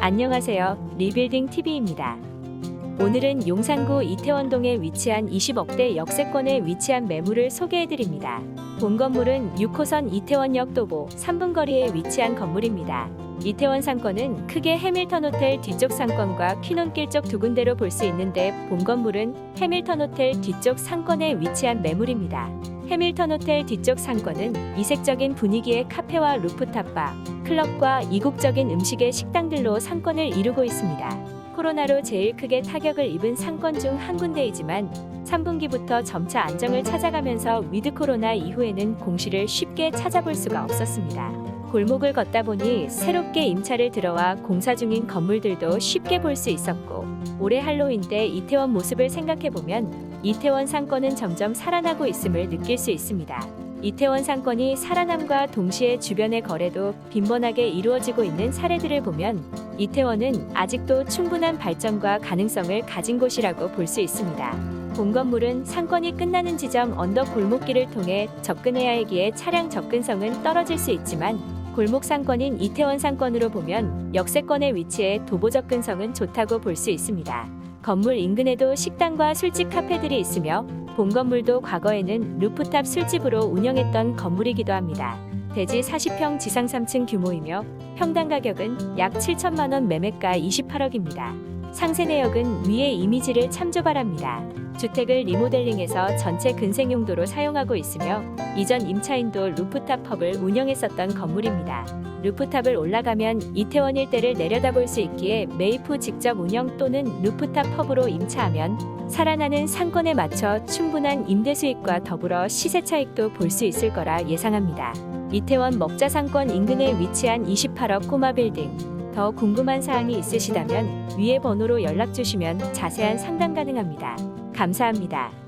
안녕하세요. 리빌딩 TV입니다. 오늘은 용산구 이태원동에 위치한 20억대 역세권에 위치한 매물을 소개해드립니다. 본 건물은 6호선 이태원역 도보 3분 거리에 위치한 건물입니다. 이태원 상권은 크게 해밀턴 호텔 뒤쪽 상권과 퀴논길 쪽 두 군데로 볼 수 있는데 본 건물은 해밀턴 호텔 뒤쪽 상권에 위치한 매물입니다. 해밀턴 호텔 뒤쪽 상권은 이색적인 분위기의 카페와 루프탑바, 클럽과 이국적인 음식의 식당들로 상권을 이루고 있습니다. 코로나로 제일 크게 타격을 입은 상권 중 한 군데이지만 3분기부터 점차 안정을 찾아가면서 위드 코로나 이후에는 공시를 쉽게 찾아볼 수가 없었습니다. 골목을 걷다 보니 새롭게 임차를 들어와 공사 중인 건물들도 쉽게 볼 수 있었고 올해 할로윈 때 이태원 모습을 생각해 보면 이태원 상권은 점점 살아나고 있음을 느낄 수 있습니다. 이태원 상권이 살아남과 동시에 주변의 거래도 빈번하게 이루어지고 있는 사례들을 보면 이태원은 아직도 충분한 발전과 가능성을 가진 곳이라고 볼 수 있습니다. 본 건물은 상권이 끝나는 지점 언덕 골목길을 통해 접근해야 하기에 차량 접근성은 떨어질 수 있지만 골목 상권인 이태원 상권으로 보면 역세권의 위치에 도보 접근성은 좋다고 볼 수 있습니다. 건물 인근에도 식당과 술집 카페들이 있으며 본 건물도 과거에는 루프탑 술집으로 운영했던 건물이기도 합니다. 대지 40평 지상 3층 규모이며 평당 가격은 약 7천만 원 매매가 28억입니다. 상세 내역은 위의 이미지를 참조 바랍니다. 주택을 리모델링해서 전체 근생 용도로 사용하고 있으며 이전 임차인도 루프탑 펍을 운영했었던 건물입니다. 루프탑을 올라가면 이태원 일대를 내려다볼 수 있기에 후 직접 운영 또는 루프탑 펍으로 임차하면 살아나는 상권에 맞춰 충분한 임대 수익과 더불어 시세 차익도 볼 수 있을 거라 예상합니다. 이태원 먹자 상권 인근에 위치한 28억 꼬마 빌딩. 더 궁금한 사항이 있으시다면 위의 번호로 연락 주시면 자세한 상담 가능합니다. 감사합니다.